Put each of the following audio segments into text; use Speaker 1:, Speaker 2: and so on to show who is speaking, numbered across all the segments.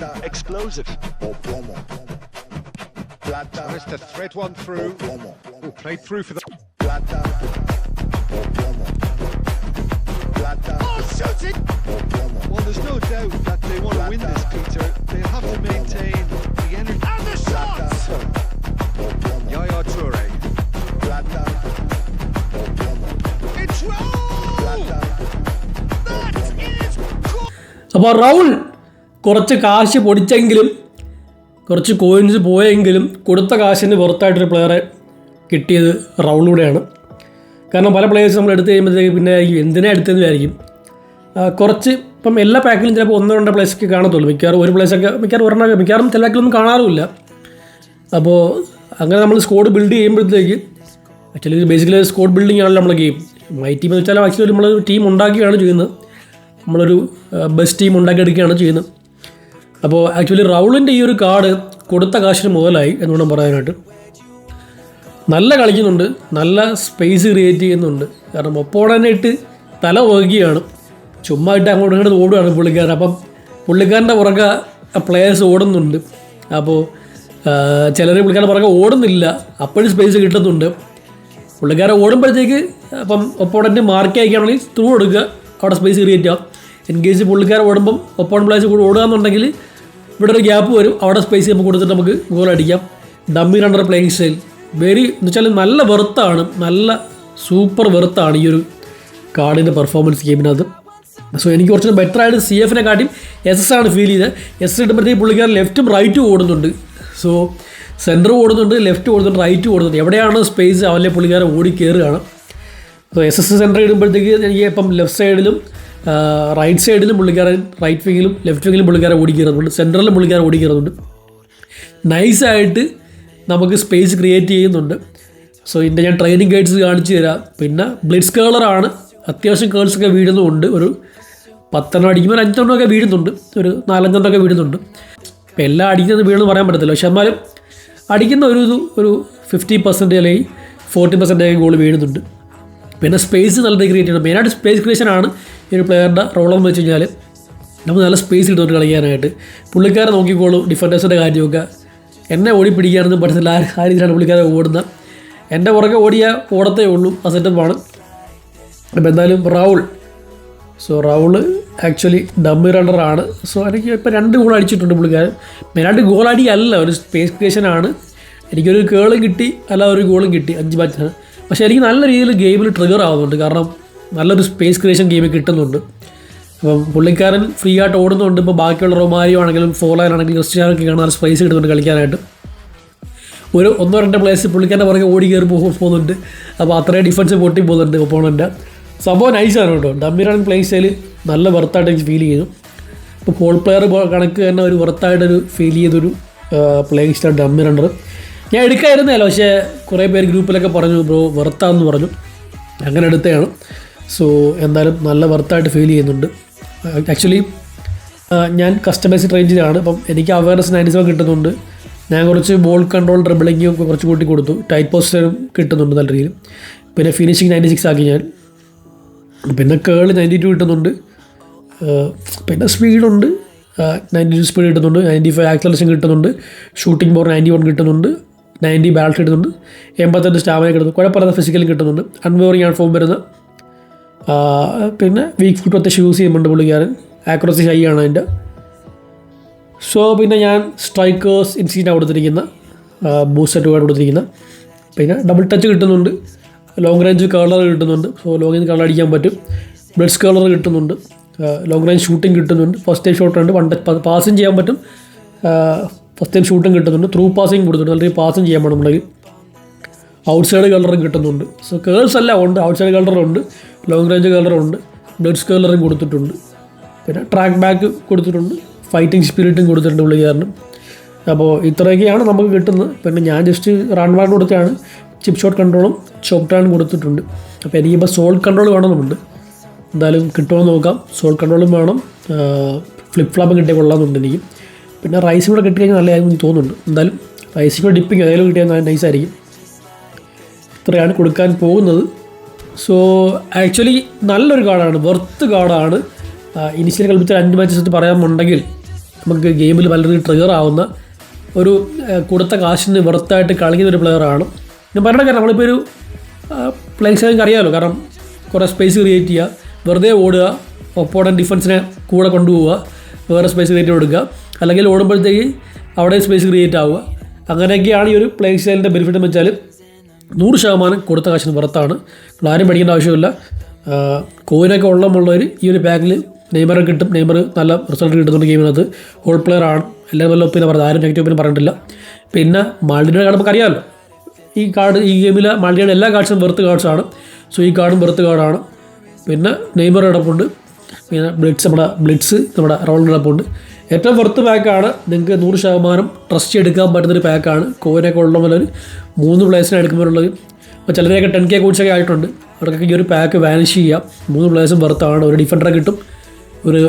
Speaker 1: explosive.
Speaker 2: Managed thread one through. Oh, played through for the. Oh, shooting!
Speaker 1: Well, there's no doubt that they want to win this, Peter. They have to maintain the energy.
Speaker 2: And the
Speaker 3: shots!
Speaker 2: Yaya Toure. It's
Speaker 3: Raul!
Speaker 2: That is. Cool.
Speaker 4: About Raul, കുറച്ച് കാശ് പൊടിച്ചെങ്കിലും കുറച്ച് coins പോയെങ്കിലും കൊടുത്ത കാശിന് പുറത്തായിട്ടൊരു പ്ലെയറെ കിട്ടിയത് റൗളിലൂടെയാണ് കാരണം പല players നമ്മൾ എടുത്തു കഴിയുമ്പോഴത്തേക്ക് പിന്നെ എന്തിനാണ് എന്തിനാ എടുത്തതെന്ന് വിചാരിക്കും. കുറച്ച് ഇപ്പം എല്ലാ പാക്കിലും ചിലപ്പോൾ ഒന്നോ രണ്ടോ പ്ലേസൊക്കെ കാണത്തുള്ളൂ. മിക്കവാറും ഒരു പ്ലേസൊക്കെ മിക്കവാറും ഒരെണ്ണം മിക്കവാറും ചില പാക്കിലൊന്നും കാണാറുമില്ല. അപ്പോൾ അങ്ങനെ നമ്മൾ സ്കോഡ് ബിൽഡ് ചെയ്യുമ്പോഴത്തേക്ക് ആക്ച്വലി ബേസിക്കലി സ്കോഡ് ബിൽഡിംഗ് ആണല്ലോ നമ്മളെ ഗെയിം മൈ ടീം എന്ന് വെച്ചാൽ ആക്ച്വലി നമ്മൾ ടീം ഉണ്ടാക്കുകയാണ് ചെയ്യുന്നത്. നമ്മളൊരു ബെസ്റ്റ് ടീം ഉണ്ടാക്കിയെടുക്കുകയാണ് ചെയ്യുന്നത്. അപ്പോൾ ആക്ച്വലി റൗളിന്റെ ഈ ഒരു കാർഡ് കൊടുത്ത കാശിന് മുതലായി എന്ന് വേണം പറയാനായിട്ട്. നല്ല കളിക്കുന്നുണ്ട് നല്ല സ്പേസ് ക്രിയേറ്റ് ചെയ്യുന്നുണ്ട്. കാരണം ഒപ്പോണനായിട്ട് തല വകുകയാണ് ചുമ്മാ ഇട്ട് അങ്ങോട്ട് ഇങ്ങോട്ട് ഓടുകയാണ് പുള്ളിക്കാരൻ. അപ്പം പുള്ളിക്കാരന്റെ പുറകെ പ്ലേയേഴ്സ് ഓടുന്നുണ്ട്. അപ്പോൾ ചിലർ പുള്ളിക്കാരൻ പുറകെ ഓടുന്നില്ല. അപ്പോഴും സ്പേസ് കിട്ടുന്നുണ്ട്. പുള്ളിക്കാരൻ ഓടുമ്പോഴത്തേക്ക് അപ്പം ഒപ്പോണന്റ് മാർക്ക് അയക്കുകയാണെങ്കിൽ ത്രൂ എടുക്കുക. അവിടെ സ്പേസ് ക്രിയേറ്റ് ചെയ്യാം. ഇൻ കേസ് പുള്ളിക്കാരൻ ഓടുമ്പം ഒപ്പോൺ പ്ലേസ് കൂടെ ഓടുക എന്നുണ്ടെങ്കിൽ ഇവിടെ ഒരു ഗ്യാപ്പ് വരും. അവിടെ സ്പേസ് നമുക്ക് കൊടുത്തിട്ട് നമുക്ക് ഗോൾ അടിക്കാം. Dummy runner playing style very എന്ന് വെച്ചാൽ നല്ല വെറുത്താണ്. നല്ല സൂപ്പർ വെറുത്താണ് ഈ ഒരു കാർഡിന്റെ പെർഫോമൻസ് ഗെയിമിനകത്ത് സോ എനിക്ക് കുറച്ചും ബെറ്റർ ആയിട്ട് സി എഫിനെ കാട്ടിയും എസ് എസ് ആണ് ഫീൽ ചെയ്തത്. എസ് എസ് ഇടുമ്പോഴത്തേക്ക് പുള്ളിക്കാരൻ ലെഫ്റ്റും റൈറ്റും ഓടുന്നുണ്ട്. സോ സെന്റർ ഓടുന്നുണ്ട് ലെഫ്റ്റ് ഓടുന്നുണ്ട് റൈറ്റ് ഓടുന്നുണ്ട്. എവിടെയാണ് സ്പേസ് അവന്റെ പുള്ളിക്കാരൻ ഓടി കയറുകയാണ് സോ എസ് എസ് സെന്റർ ഇടുമ്പോഴത്തേക്ക് എനിക്ക് ഇപ്പം ലെഫ്റ്റ് സൈഡിലും റൈറ്റ് സൈഡിലും പുള്ളിക്കാരൻ റൈറ്റ് വിങ്ങിലും ലെഫ്റ്റ് വിങ്ങിലും പുള്ളിക്കാരൻ ഓടിക്കുന്നുണ്ട് സെന്ററിലും പുള്ളിക്കാരൻ ഓടിക്കുന്നുണ്ട് നൈസായിട്ട് നമുക്ക് സ്പേസ് ക്രിയേറ്റ് ചെയ്യുന്നുണ്ട്. സോ ഇതിന്റെ ഞാൻ ട്രെയിനിങ് ഗൈഡ്സ് കാണിച്ചു തരാം. പിന്നെ ബ്ലിഡ്സ് കേളറാണ് അത്യാവശ്യം കേൾസൊക്കെ വീഴുന്നുമുണ്ട്. ഒരു പത്തെണ്ണം അടിക്കുമ്പോൾ ഒരു അഞ്ചെണ്ണമൊക്കെ വീഴുന്നുണ്ട്. ഒരു നാലഞ്ചെണ്ണമൊക്കെ വീഴുന്നുണ്ട്. ഇപ്പം എല്ലാം അടിക്കുന്നത് വീണെന്ന് പറയാൻ പറ്റത്തില്ല. പക്ഷെ എന്നാലും അടിക്കുന്ന ഒരു ഒരു ഫിഫ്റ്റി പെർസെന്റ് അല്ലെങ്കിൽ ഫോർട്ടി പെർസെന്റേജ് ഗോൾ വീഴുന്നുണ്ട്. പിന്നെ സ്പേസ് നല്ല ക്രിയേറ്റ് ചെയ്യണം മെയിനായിട്ട് സ്പേസ് ക്രിയേഷൻ ആണ് ഈ ഒരു പ്ലെയറുടെ റോളെന്ന് വെച്ച് കഴിഞ്ഞാൽ നമുക്ക് നല്ല സ്പേസ് ഇട്ടുകൊണ്ട് കളിക്കാനായിട്ട്. പുള്ളിക്കാരെ നോക്കിക്കോളും ഡിഫൻഡേഴ്സിന്റെ കാര്യമൊക്കെ. എന്നെ ഓടി പിടിക്കാനൊന്നും പറ്റത്തില്ല. ആ രീതിയിലാണ് പുള്ളിക്കാരെ ഓടുന്ന എന്റെ പുറകെ ഓടിയ ഓടത്തേ ഉള്ളൂ. ആ സെറ്റപ്പാണ് അപ്പോൾ എന്തായാലും Raul so Raul actually dummy റണ്ണറാണ് so എനിക്ക് ഇപ്പോൾ രണ്ട് ഗോൾ അടിച്ചിട്ടുണ്ട് പുള്ളിക്കാരൻ. മെയിനായിട്ട് ഗോൾ അടി അല്ല. ഒരു സ്പേസ് ക്രിയേഷനാണ് എനിക്കൊരു കേളും കിട്ടി. അല്ല ഒരു ഗോളും കിട്ടി. അഞ്ച് മാച്ചാണ് പക്ഷേ എനിക്ക് നല്ല രീതിയിൽ ഗെയിമിൽ ട്രിഗർ ആവുന്നുണ്ട്. കാരണം നല്ലൊരു സ്പേസ് ക്രിയേഷൻ ഗെയിമിൽ കിട്ടുന്നുണ്ട്. അപ്പം പുള്ളിക്കാരൻ ഫ്രീ ആയിട്ട് ഓടുന്നുണ്ട്. ഇപ്പോൾ ബാക്കിയുള്ള റൊമാരിയോ ആണെങ്കിലും ഫോളോ ആണെങ്കിലും ക്രിസ്ത്യാനൊക്കെ കാണാൻ സ്പേസ് കിട്ടുന്നുണ്ട് കളിക്കാനായിട്ട്. ഒരു ഒന്നോ രണ്ടോ പ്ലേസ് പുള്ളിക്കാരന്റെ പുറകെ ഓടി കയറി പോകും പോകുന്നുണ്ട്. അപ്പോൾ അത്രയും ഡിഫൻസ് പൊട്ടി പോകുന്നുണ്ട് ഒപ്പോണന്റെ സംഭവം നൈസാണ് കേട്ടോ. ഡമ്മിറാൻ പ്ലേ സ്റ്റൈൽ നല്ല വർത്തായിട്ട് എനിക്ക് ഫീൽ ചെയ്തു. ഇപ്പോൾ പോൾ പ്ലെയർ കണക്ക് തന്നെ ഒരു വെർത്തായിട്ടൊരു ഫീൽ ചെയ്തൊരു പ്ലേ സ്റ്റൈൽ ഡമ്മി റണ്ണർ ഞാൻ എടുക്കായിരുന്നല്ലോ പക്ഷേ കുറേ പേര് ഗ്രൂപ്പിലൊക്കെ പറഞ്ഞു ബ്രോ വെറുത്താന്ന് പറഞ്ഞു. അങ്ങനെ എടുത്തതാണ്. സോ എന്തായാലും നല്ല വർത്തായിട്ട് ഫീൽ ചെയ്യുന്നുണ്ട്. ആക്ച്വലി ഞാൻ കസ്റ്റമൈസ് ട്രെയിൻ ചെയ്താണ് അപ്പം എനിക്ക് അവയർനെസ് നയന്റി സെവൻ കിട്ടുന്നുണ്ട്. ഞാൻ കുറച്ച് ബോൾ കൺട്രോൾ ഡ്രിബിളിങ്ങും കുറച്ച് കൂട്ടി കൊടുത്തു. ടൈറ്റ് പോസ്റ്ററും കിട്ടുന്നുണ്ട് നല്ല രീതിയിൽ. പിന്നെ ഫിനിഷിങ് നയന്റി സിക്സ് ആക്കി ഞാൻ. പിന്നെ കേൾ നയന്റി ടു കിട്ടുന്നുണ്ട് പിന്നെ സ്പീഡുണ്ട് നയന്റി ടു സ്പീഡ് കിട്ടുന്നുണ്ട്. നയന്റി ഫൈവ് ആക്സലേഷൻ കിട്ടുന്നുണ്ട്. ഷൂട്ടിംഗ് ബോർ നയന്റി വൺ കിട്ടുന്നുണ്ട്. നയന്റി ബാലറ്റ് കിട്ടുന്നുണ്ട്. എൺപത്തെട്ട് സ്റ്റാമിന കിട്ടുന്നു കുഴപ്പമില്ലാത്ത ഫിസിക്കലും കിട്ടുന്നുണ്ട്. അൺവോറിങ് ആണ് ഫോം വരുന്നത് പിന്നെ വീക്ക് ഫുട്ട് അത്യാവശ്യം യൂസ് ചെയ്യുന്നുണ്ട് പുള്ളിക്കാരൻ. ആക്യുറസി ഹൈ ആണ് അതിന്റെ. സോ പിന്നെ ഞാൻ സ്ട്രൈക്കേഴ്സ് ഇൻസ്റ്റീറ്റാണ് കൊടുത്തിരിക്കുന്ന ബൂസ്റ്റർ ടു ആണ് കൊടുത്തിരിക്കുന്ന. പിന്നെ ഡബിൾ ടച്ച് കിട്ടുന്നുണ്ട്. ലോങ് റേഞ്ച് കളർ കിട്ടുന്നുണ്ട്. സോ ലോങ് റേഞ്ച് കളർ അടിക്കാൻ പറ്റും. ബ്ലഡ്സ് കളർ കിട്ടുന്നുണ്ട്. ലോങ് റേഞ്ച് ഷൂട്ടിംഗ് കിട്ടുന്നുണ്ട്. ഫസ്റ്റ് ടൈം ഷോട്ട് ഉണ്ട്. വൺ ടച്ച് പാസും ചെയ്യാൻ പറ്റും. ഫസ്റ്റ് ടൈം ഷൂട്ടും കിട്ടുന്നുണ്ട്. ത്രൂ പാസിങ് കൊടുക്കുന്നുണ്ട് അല്ലെങ്കിൽ പാസിങ് ചെയ്യാൻ വേണമെന്നുണ്ടെങ്കിൽ ഔട്ട് സൈഡ് കളറും കിട്ടുന്നുണ്ട്. സോ കേൾസ് എല്ലാം ഉണ്ട്. ഔട്ട് സൈഡ് കളറുണ്ട് ലോങ് റേഞ്ച് കളറുണ്ട് ബ്ലഡ്സ് കളറും കൊടുത്തിട്ടുണ്ട്. പിന്നെ ട്രാക്ക് ബാക്ക് കൊടുത്തിട്ടുണ്ട്. ഫൈറ്റിംഗ് സ്പിരിറ്റും കൊടുത്തിട്ടുണ്ട് പുള്ളിക്കാരനും. അപ്പോൾ ഇത്രയൊക്കെയാണ് നമുക്ക് കിട്ടുന്നത്. പിന്നെ ഞാൻ ജസ്റ്റ് റൺ ബാക്ക് കൊടുത്താണ് ചിപ്പ് ഷോട്ട് കൺട്രോളും ചോപ്പ് കൊടുത്തിട്ടുണ്ട്. അപ്പോൾ എനിക്കിപ്പോൾ സോൾ കൺട്രോൾ വേണമെന്നുണ്ട്. എന്തായാലും കിട്ടുമോ നോക്കാം. സോൾ കൺട്രോളും വേണം. ഫ്ലിപ്പ് ഫ്ലാപ്പും കിട്ടിയാൽ കൊള്ളാമെന്നുണ്ട് എനിക്ക്. പിന്നെ റൈസും കൂടെ കിട്ടിക്കഴിഞ്ഞാൽ നല്ലതായിരുന്നു എനിക്ക് തോന്നുന്നുണ്ട്. എന്തായാലും റൈസും കൂടെ ഡിപ്പിങ് ഏതായാലും കിട്ടിയാൽ നൈസായിരിക്കും ഇത്രയാണ് കൊടുക്കാൻ പോകുന്നത്. സോ ആക്ച്വലി നല്ലൊരു കാർഡാണ് വെർത്ത് കാർഡാണ് ഇനിഷ്യൽ കളിപ്പിച്ച അഞ്ച് മാച്ചസ് വെച്ച് പറയാമെന്നുണ്ടെങ്കിൽ നമുക്ക് ഗെയിമിൽ പലരും ട്രിഗർ ആവുന്ന ഒരു കൊടുത്ത കാശിന് വെറുത്തായിട്ട് കളിക്കുന്ന ഒരു പ്ലെയറാണ് ഞാൻ പറഞ്ഞ കാര്യം നമ്മളിപ്പോൾ ഒരു പ്ലേയിങ് നിങ്ങൾക്ക് അറിയാമല്ലോ കാരണം കുറേ സ്പേസ് ക്രിയേറ്റ് ചെയ്യുക വെറുതെ ഓടുക ഒപ്പോണൻ ഡിഫൻസിനെ കൂടെ കൊണ്ടുപോവുക വേറെ സ്പേസ് ക്രിയേറ്റ് കൊടുക്കുക. അല്ലെങ്കിൽ ഓടുമ്പോഴത്തേക്ക് അവിടെ സ്പേസ് ക്രിയേറ്റ് ആവുക. അങ്ങനെയൊക്കെയാണ് ഈ ഒരു പ്ലേയിങ് സ്റ്റൈലിന്റെ ബെനിഫിറ്റ് എന്ന് വെച്ചാൽ നൂറ് ശതമാനം കൊടുത്ത കാശിന് പുറത്താണ്. ആരും പഠിക്കേണ്ട ആവശ്യമില്ല. കോയിനൊക്കെ ഉള്ളമുള്ളവർ ഈ ഒരു പാക്കിൽ നെയ്മറെ കിട്ടും. നെയ്മർ നല്ല റിസൾട്ട് കിട്ടുന്നുണ്ട് ഗെയിമിനകത്ത് ഹോൾ പ്ലെയർ ആണ്. എല്ലാം നല്ല ഒപ്പിനെ പറഞ്ഞത്. ആരും നെഗറ്റീവ് ഒപ്പിനെ പറഞ്ഞിട്ടില്ല. പിന്നെ മാൾഡിയുടെ കാർഡ് നമുക്ക് അറിയാമല്ലോ ഈ കാർഡ് ഈ ഗെയിമിലെ മാൾഡിയുടെ എല്ലാ കാർഡ്സും വെറുത്ത് കാർഡ്സാണ് സോ ഈ കാർഡും വെറുത്ത് കാർഡാണ് പിന്നെ നെയ്മർ കിടപ്പുണ്ട് പിന്നെ ബ്ലിറ്റ്സ് നമ്മുടെ ബ്ലിറ്റ്സ് നമ്മുടെ റോളിന്റെ കിടപ്പുണ്ട് ഏറ്റവും വെറുത്ത് പാക്കാണ് നിങ്ങൾക്ക് നൂറ് ശതമാനം ട്രസ്റ്റ് എടുക്കാൻ പറ്റുന്നൊരു പാക്കാണ് കോവിനൊക്കെ ഉള്ള പോലെ ഒരു മൂന്ന് പ്ലേസിനെ എടുക്കുമ്പോഴുള്ളത്. അപ്പോൾ ചിലരെയൊക്കെ ടെൻ കെ കോച്ചൊക്കെ ആയിട്ടുണ്ട്. അവർക്കൊക്കെ ഈ ഒരു പാക്ക് വാനിഷ് ചെയ്യാം. മൂന്ന് പ്ലേസും വെറുത്താണ് ഒരു ഡിഫൻഡറെ കിട്ടും. ഒരു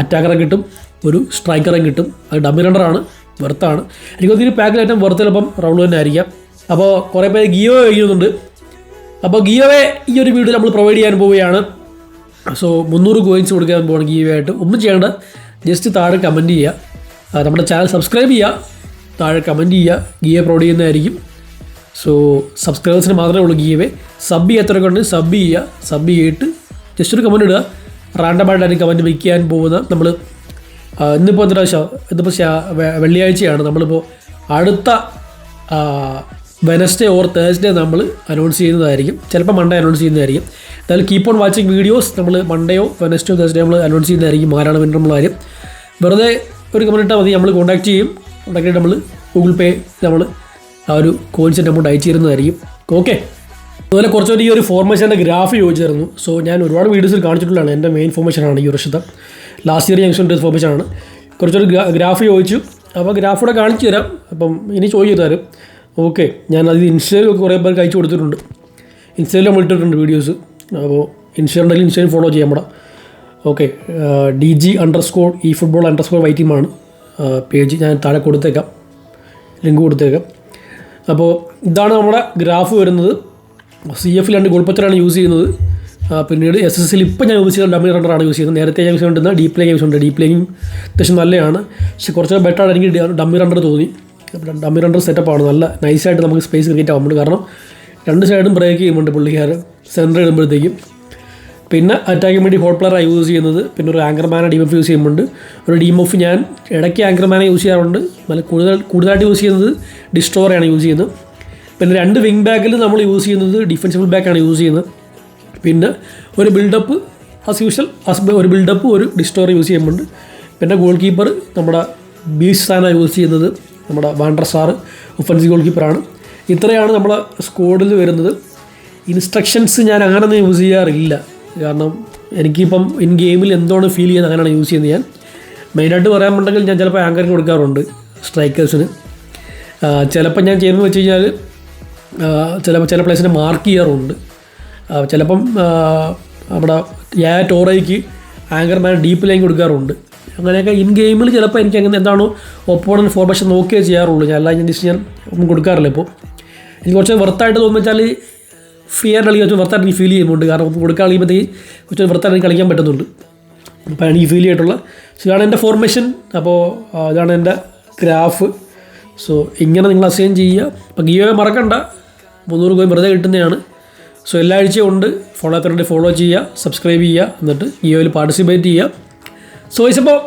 Speaker 4: അറ്റാക്കറെ കിട്ടും. ഒരു സ്ട്രൈക്കറെ കിട്ടും. അത് ഡബിൾ റണ്ണറാണ് വെറുത്താണ് എനിക്ക് ഈ പാക്കിൽ ഏറ്റവും വെറുത്ത് ചിലപ്പം തന്നെ ആയിരിക്കാം. അപ്പോൾ കുറേ പേര് ഗിയോ കഴിയുന്നുണ്ട് അപ്പോൾ ഗിയോവേ ഈ ഒരു വീഡിയോ നമ്മൾ പ്രൊവൈഡ് ചെയ്യാൻ പോവുകയാണ്. സോ മുന്നൂറ് കോയിൻസ് കൊടുക്കാൻ പോകണം ഗിയോ ആയിട്ട്. ഒന്നും ചെയ്യേണ്ട. ജസ്റ്റ് താഴെ കമന്റ് ചെയ്യുക. നമ്മുടെ ചാനൽ സബ്സ്ക്രൈബ് ചെയ്യുക. താഴെ കമന്റ് ചെയ്യുക. ഗിയെ പ്രൊവൈഡ് ചെയ്യുന്നതായിരിക്കും. സോ സബ്സ്ക്രൈബേഴ്സിന് മാത്രമേ ഉള്ളൂ ഗിയവേ സബ് ചെയ്യാത്തവരൊക്കെ ഉണ്ട്? സബ് ചെയ്യുക. സബ് ചെയ്തിട്ട് ജസ്റ്റ് ഒരു കമന്റ് ഇടുക. റാൻഡമായിട്ടായിരിക്കും കമന്റ് വയ്ക്കാൻ പോകുന്ന നമ്മൾ ഇന്നിപ്പോൾ എന്താ ശ ഇതിപ്പോൾ ശ- വെ- വെള്ളിയാഴ്ചയാണ്. നമ്മളിപ്പോൾ അടുത്ത വെനസ്ഡേ ഓർ തേഴ്സ്ഡേ നമ്മൾ അനൗൺസ് ചെയ്യുന്നതായിരിക്കും. ചിലപ്പോൾ മൺഡേ അനൗൺസ് ചെയ്യുന്നതായിരിക്കും. എന്തായാലും കീപ്പ് ഓൺ വാച്ചിങ് വീഡിയോസ് നമ്മൾ മൺഡേയോ വെനസ്ഡേയോ തേഴ്സ്ഡേ നമ്മൾ അനൗൺസ് ചെയ്യുന്നതായിരിക്കും ആരാണ് വിന്നർ നമ്മൾ കാര്യം. വെറുതെ ഒരു കമന്റ് മതി നമ്മൾ കോൺടാക്ട് ചെയ്യും. കോൺടാക്ട് ചെയ്ത് നമ്മൾ ഗൂഗിൾ പേ നമ്മൾ ആ ഒരു കോയിൻസിന്റെ അമൗണ്ട് അയച്ചു തരുന്നതായിരിക്കും ഓക്കെ അതുപോലെ കുറച്ചുകൂടി ഈ ഒരു ഫോർമേഷന്റെ ഗ്രാഫ് ചോദിച്ചിരുന്നു. സോ ഞാൻ ഒരുപാട് വീഡിയോസിൽ കാണിച്ചിട്ടുള്ളതാണ്. എന്റെ മെയിൻ ഫോർമേഷനാണ് ഈ വർഷത്തെ ലാസ്റ്റ് ഇയർ ജംഗ്ഷന്റെ ഫോർമേഷനാണ് കുറച്ചൊരു ഗ്രാ- ഗ്രാഫ് ചോദിച്ചു. അപ്പോൾ ഗ്രാഫ് കൂടെ കാണിച്ചു തരാം. അപ്പം ഇനി ചോദിച്ചു തരും. ഓക്കെ ഞാൻ അത് ഇൻസ്റ്റയിലൊക്കെ കുറേ പേർക്ക് അയച്ചു കൊടുത്തിട്ടുണ്ട്. ഇൻസ്റ്റയിൽ നമ്മൾ ഇട്ടിട്ടുണ്ട് വീഡിയോസ് അപ്പോൾ ഇൻസ്റ്റ ഉണ്ടെങ്കിൽ ഇൻസ്റ്റയിൽ ഫോളോ ചെയ്യാം നമ്മുടെ okay D G under score ഈ ഫുട്ബോൾ അണ്ടർ സ്കോർ വൈ ടീമാണ് പേജ് ഞാൻ താഴെ കൊടുത്തേക്കാം. ലിങ്ക് കൊടുത്തേക്കാം. അപ്പോൾ ഇതാണ് നമ്മുടെ ഗ്രാഫ് വരുന്നത്. സി എഫിൽ രണ്ട് ഗോൾപ്പച്ചറാണ് യൂസ് ചെയ്യുന്നത്. പിന്നീട് എസ് എസ് എൽ ഇപ്പം ഞാൻ യൂസ് ചെയ്യുന്നത് ഡമ്മി റണ്ണറാണ് യൂസ് ചെയ്യുന്നത്. നേരത്തെ ഞാൻ യൂസ് ചെയ്തുകൊണ്ടിരുന്ന ഡീപ് യൂസ് ഉണ്ട്. ഡീപ് അത്യാവശ്യം നല്ലതാണ് പക്ഷെ ബെറ്റർ ആണ് എനിക്ക് ഡമ്മി റണ്ണർ തോന്നി. ഡമ്മി റണ്ടർ സെറ്റപ്പാണ് നല്ല നൈസായിട്ട് നമുക്ക് സ്പേസ് ക്രിയേറ്റ് ആകുന്നുണ്ട് കാരണം രണ്ട് സൈഡും ബ്രേക്ക് ചെയ്യുന്നുണ്ട് പുള്ളിക്കാരൻ സെന്റർ ഇടുമ്പോഴത്തേക്കും. പിന്നെ അറ്റാക്കിന് വേണ്ടി ഹോട്ട് പ്ലെയറാണ് യൂസ് ചെയ്യുന്നത്. പിന്നെ ഒരു ആങ്കർമാനെ ഡി എഫ് യൂസ് ചെയ്യുന്നുണ്ട്. ഒരു ഡി എഫ് ഞാൻ ഇടയ്ക്ക് ആങ്കർമാനെ യൂസ് ചെയ്യാറുണ്ട്. നല്ല കൂടുതൽ കൂടുതലായിട്ട് യൂസ് ചെയ്യുന്നത് ഡിസ്ട്രോറാണ് യൂസ് ചെയ്യുന്നത്. പിന്നെ രണ്ട് വിങ് ബാക്കിൽ നമ്മൾ യൂസ് ചെയ്യുന്നത് ഡിഫൻസിബിൾ ബാക്കാണ് യൂസ് ചെയ്യുന്നത്. പിന്നെ ഒരു ബിൽഡപ്പ് ആസ് യൂഷ്വൽ ആസ് ഒരു ബിൽഡപ്പ് ഒരു ഡിസ്റ്റോർ യൂസ് ചെയ്യുന്നുണ്ട്. പിന്നെ ഗോൾ കീപ്പർ നമ്മുടെ ബീച്ച് ആണ് യൂസ് ചെയ്യുന്നത്. നമ്മുടെ Van der Sar offensive goal കീപ്പറാണ് ഇത്രയാണ് നമ്മുടെ സ്കോഡിൽ വരുന്നത്. ഇൻസ്ട്രക്ഷൻസ് ഞാൻ അങ്ങനെയൊന്നും യൂസ് ചെയ്യാറില്ല. കാരണം എനിക്കിപ്പം ഇൻ ഗെയിമിൽ എന്താണ് ഫീൽ ചെയ്യുന്നത് അങ്ങനെയാണ് യൂസ് ചെയ്യുന്നത് ഞാൻ. മെയിനായിട്ട് പറയാമുണ്ടെങ്കിൽ ഞാൻ ചിലപ്പോൾ ആങ്കറിന് കൊടുക്കാറുണ്ട് സ്ട്രൈക്കേഴ്സിന് ചിലപ്പോൾ ഞാൻ ചെയ്യുന്നത് വെച്ച് കഴിഞ്ഞാൽ ചിലപ്പോൾ ചില പ്ലേസിനെ മാർക്ക് ചെയ്യാറുണ്ട്. ചിലപ്പം നമ്മുടെ യാ ടോറയ്ക്ക് ആങ്കർമാൻ ഡീപ്പ് ലൈൻ കൊടുക്കാറുണ്ട്. അങ്ങനെയൊക്കെ ഇൻ ഗെയിമിൽ ചിലപ്പോൾ എനിക്ക് അങ്ങനെ എന്താണോ ഒപ്പോണൻ ഫോർമേഷൻ നോക്കിയേ ചെയ്യാറുള്ളൂ. ഞാൻ അല്ലാതെ ഞാൻ ഒന്നും കൊടുക്കാറില്ല ഇപ്പോൾ എനിക്ക് കുറച്ച് വെറുത്തായിട്ട് തോന്നുവെച്ചാൽ ഫിയർ കളി കുറച്ച് വെറുത്തായിട്ട് എനിക്ക് ഫീൽ ചെയ്യുന്നുണ്ട്. കാരണം ഒന്നും കൊടുക്കാൻ കളിക്കുമ്പോഴത്തേക്ക് കുറച്ച് വെറുത്തായിട്ട് കളിക്കാൻ പറ്റുന്നുണ്ട്. അപ്പോൾ എനിക്ക് ഫീൽ ചെയ്തിട്ടുള്ള സോ ഇതാണ് എന്റെ ഫോർമേഷൻ അപ്പോൾ ഇതാണ് എന്റെ ഗ്രാഫ് സോ ഇങ്ങനെ നിങ്ങൾ അസൈൻ ചെയ്യുക. അപ്പോൾ ഗിയോയെ മറക്കണ്ട. മുന്നൂറ് കോയിൻ വെറുതെ കിട്ടുന്നതാണ്. സോ എല്ലാ ആഴ്ചയും ഉണ്ട്. ഫോളോ ആക്കാറുണ്ട് ഫോളോ ചെയ്യുക. സബ്സ്ക്രൈബ് ചെയ്യുക. എന്നിട്ട് ഗിയോയിൽ പാർട്ടിസിപ്പേറ്റ് ചെയ്യുക. സോ ഇപ്പോൾ